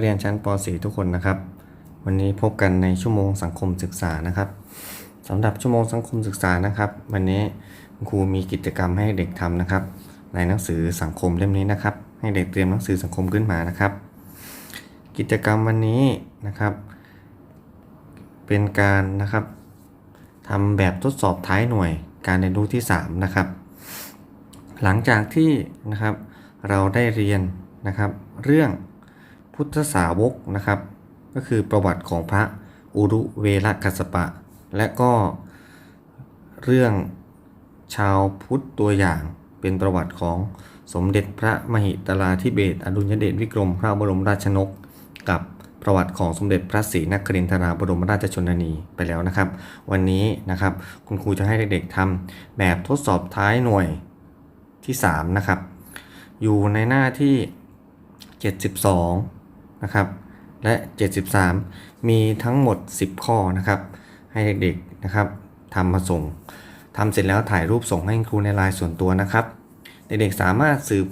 เรียนชั้นป .4 ทุกคนนะครับ วันนี้พบกันในชั่วโมงสังคมศึกษานะครับสำหรับชั่วโมงสังคมศึกษานะครับ วันนี้ครูมีกิจกรรมให้เด็กทำนะครับ ในหนังสือสังคมเล่มนี้นะครับ ให้เด็กเตรียมหนังสือสังคมขึ้นมานะครับ กิจกรรมวันนี้นะครับ เป็นการนะครับทำแบบทดสอบท้ายหน่วยการเรียนรู้ที่ 3 นะครับ หลังจากที่นะครับเราได้เรียนนะครับ เรื่อง พุทธสาวกนะครับ ก็คือประวัติของพระอุรุเวลกัสปะ และก็เรื่องชาวพุทธตัวอย่างเป็นประวัติของสมเด็จพระมหิตลาธิเบศอดุลยเดชวิกรมพระบรมราชนก กับประวัติของสมเด็จพระศรีนครินทราบรมราชชนนีไปแล้วนะครับ วันนี้นะครับคุณครูจะให้เด็กๆทำแบบทดสอบท้ายหน่วยที่3นะครับอยู่ในหน้าที่ 72 นะครับ และ 73 มีทั้งหมด 10 ข้อนะครับ ให้เด็กๆนะครับทำมาส่งทำเสร็จแล้วถ่ายรูปส่งให้ครูในไลน์ส่วนตัวนะครับ เด็กๆสามารถสืบ